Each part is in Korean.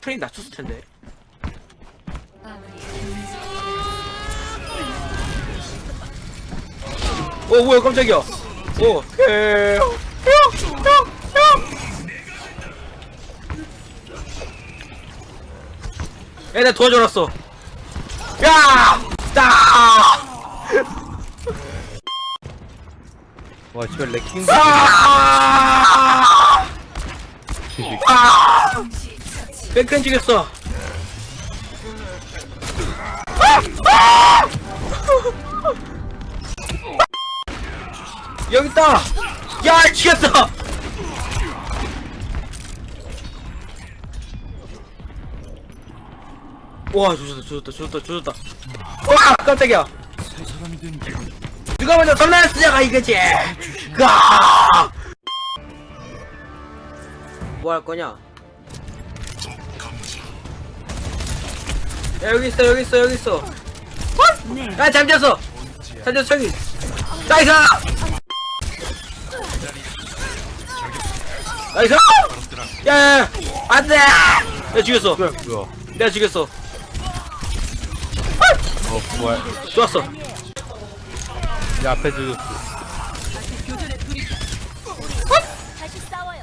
프레임 낮췄을 텐데. 오 뭐야 깜짝이야. 오 해. 야, 나 도와줘놨어. 야! 따! 와 씨발 레킹 아! 아! 아! 아! 여기 있다. 야, 죽였어. 와, 조졌다, 조졌다, 조졌다, 조졌다. 와, 깜짝이야. 누가 먼저 전날 쓰자가 이거지. 가. 뭐 할 거냐? 야 여기 있어 여기 있어 여기 있어. 야 잠겼어. 잠겼어 저기. 나이스. 나이스. 야, 야, 야. 안돼. 내가 죽였어. 뭐야 뭐야 내가 죽였어. 어 좋았어. 야 앞에 죽였어 다시 싸워요.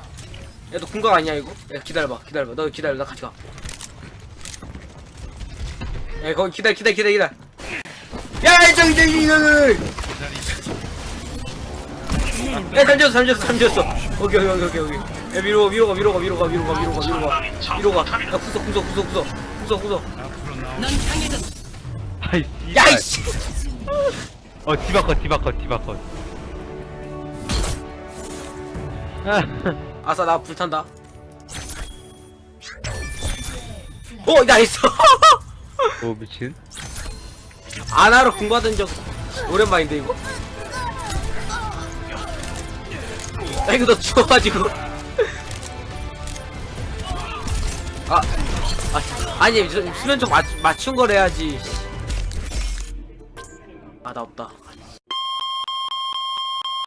야, 너 궁각 아니야, 이거? 야, 기다려봐, 기다려봐. 너 기다려, 나 같이 가. 야, 거기 기다려, 기다려, 기다려, 기다려. 야, 저기, 저기, 저기! 야, 잠겼어, 잠겼어, 잠겼어. 오케이, 오케이, 오케이, 오케이. 야, 위로, 가, 위로 가, 위로 가, 위로 가, 위로 가, 위로 가, 위로 가. 위로 가. 야, 구석, 구석, 구석, 구석. 구석, 구석. 아이 야, 씨발 이씨! 어 디바컷 디바컷 디바컷 아싸, 나 불탄다. 오, 나이스! 오 미친. 아나로 궁 받은 적 오랜만인데 이거? 나 이거 너 죽어가지고. 아, 아 아니 저 수면 좀 맞, 맞춘 걸 해야지. 아 나 없다